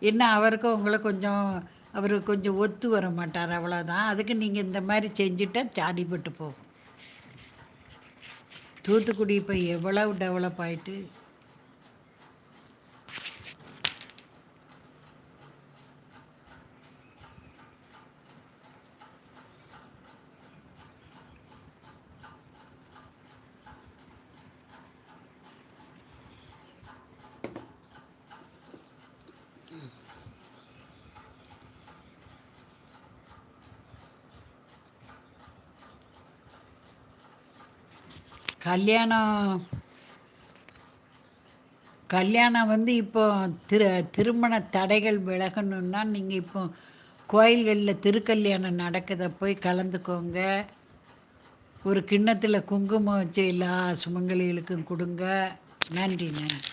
என்ன அவருக்கும் உங்களை கொஞ்சம் அவர் கொஞ்சம் ஒத்து வர மாட்டார் அவ்வளோதான் அதுக்கு நீங்கள் இந்த மாதிரி செஞ்சுட்டா சாடிப்பட்டு போகும். தூத்துக்குடி இப்போ எவ்வளவு டெவலப் ஆகிட்டு கல்யாணம் கல்யாணம் வந்து இப்போ திரு திருமண தடைகள் விலகணுன்னா நீங்கள் இப்போ கோயில்களில் திருக்கல்யாணம் நடக்குதை? போய் கலந்துக்கோங்க. ஒரு கிண்ணத்தில் குங்குமம் வச்சு எல்லா சுமங்கலிகளுக்கும் கொடுங்க. நன்றி நன்றி.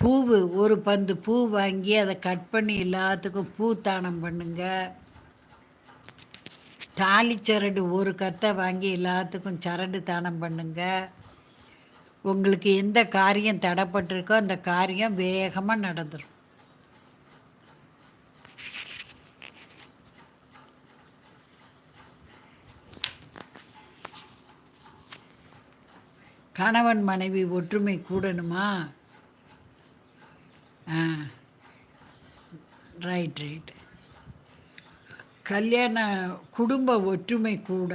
பூவு ஒரு பந்து பூ வாங்கி அதை கட் பண்ணி எல்லாத்துக்கும் பூ தானம் பண்ணுங்கள் தாலி சரடு ஒரு கத்தை வாங்கி எல்லாத்துக்கும் சரடு தானம் பண்ணுங்க. உங்களுக்கு எந்த காரியம் தடைப்பட்டிருக்கோ அந்த காரியம் வேகமாக நடந்துடும் கணவன் மனைவி ஒற்றுமை கூடணுமா? ஆ. ரைட் ரைட் கல்யாண குடும்ப ஒற்றுமை கூட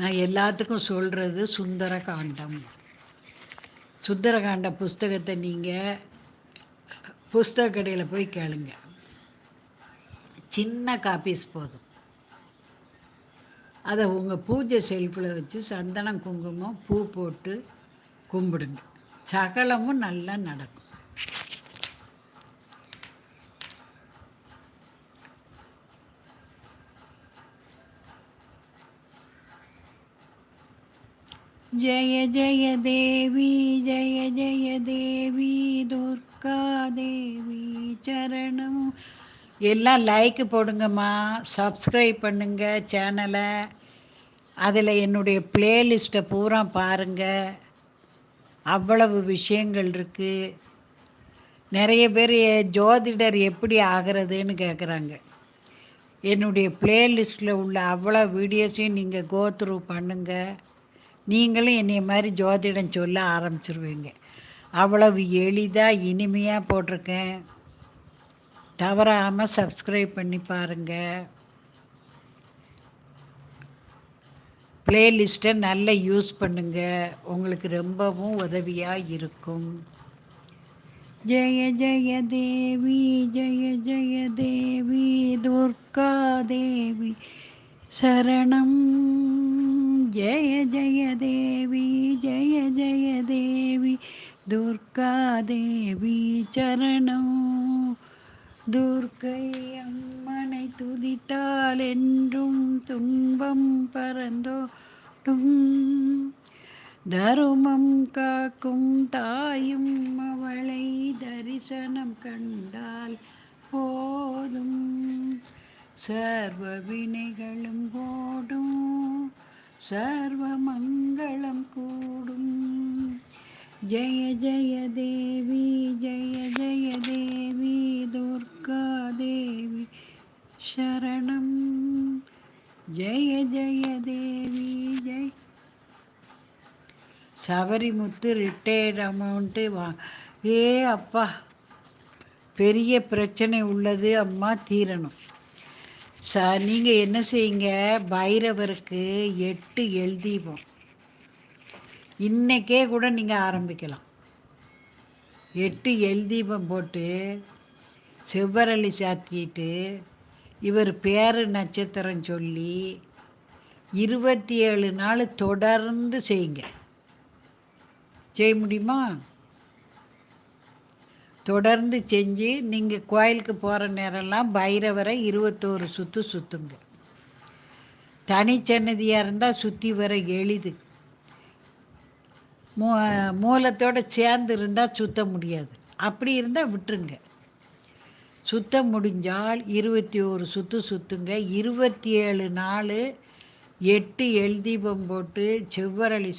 நான் எல்லாத்துக்கும் சொல்கிறது சுந்தரகாண்டம். சுந்தரகாண்ட புஸ்தகத்தை நீங்கள் புஸ்தக கடையில் போய் கேளுங்க. சின்ன காப்பீஸ் போதும். அதை உங்கள் பூஜை செல்ஃபில் வச்சு சந்தனம் குங்குமம் பூ போட்டு கும்பிடுங்க. சகலமும் நல்லா நடக்கும். ஜெய ஜெய தேவி ஜெய ஜெய தேவி துர்கா தேவி சரணம். எல்லாம் லைக் போடுங்கம்மா சப்ஸ்கிரைப் பண்ணுங்க சேனலை அதில் என்னுடைய பிளேலிஸ்ட்டை பூரா பாருங்கள் அவ்வளவு விஷயங்கள் இருக்குது நிறைய பேர் ஜோதிடர் எப்படி ஆகிறதுன்னு கேட்குறாங்க என்னுடைய பிளேலிஸ்ட்டில் உள்ள அவ்வளோ வீடியோஸையும் நீங்கள் கோத்ரூ பண்ணுங்கள் நீங்களும் என்னைய மாதிரி ஜோதிடம் சொல்ல ஆரம்பிச்சிருவீங்க. அவ்வளவு எளிதாக இனிமையாக போட்டிருக்கேன். தவறாமல் சப்ஸ்கிரைப் பண்ணி பாருங்கள் பிளேலிஸ்ட்டை நல்லா யூஸ் பண்ணுங்கள் உங்களுக்கு ரொம்பவும் உதவியாக இருக்கும். ஜெய ஜெய தேவி ஜெய ஜெய தேவி துர்கா தேவி சரணம். ஜெய ஜெய தேவி ஜெய ஜெய தேவி துர்கா தேவி சரணம். துர்க்கை அம்மனை துதித்தால் என்றும் துன்பம் பறந்தோடும் தருமம் காக்கும் தாயும் அவளை தரிசனம் கண்டால் போதும். சர்வ வினைகளும் போடும். சர்வமங்களம் கூடும். ஜெய ஜெய தேவி ஜெய ஜெய தேவி துர்கா தேவி சரணம். ஜெய ஜெய தேவி ஜெய். சபரிமுத்து ரிட்டையர்ட் அமௌண்ட்டு வா. ஏ அப்பா பெரிய பிரச்சனை உள்ளது அம்மா தீரணும். சார் நீங்கள் என்ன செய்யுங்க? பைரவருக்கு எட்டு எழுதீபம் இன்றைக்கே கூட நீங்கள் ஆரம்பிக்கலாம். எட்டு எழுதீபம் போட்டு செவ்வரளி சாத்திட்டு இவர் பேர் நட்சத்திரம் சொல்லி இருபத்தி ஏழு நாள் தொடர்ந்து செய்யுங்க. செய்ய முடியுமா? தொடர்ந்து செஞ்சு நீங்கள் கோயிலுக்கு போகிற நேரம்லாம் பைரவரை இருபத்தோரு சுற்று சுற்றுங்க தனிச்சன்னதியாக இருந்தால் சுற்றி வர எளிது. மூ மூலத்தோடு சேர்ந்து இருந்தால் சுத்த முடியாது. அப்படி இருந்தால் விட்டுருங்க. சுத்த முடிஞ்சால் இருபத்தி ஒரு சுற்று சுற்றுங்க இருபத்தி ஏழு நாள் எட்டு எல் தீபம் போட்டு செவ்வரளி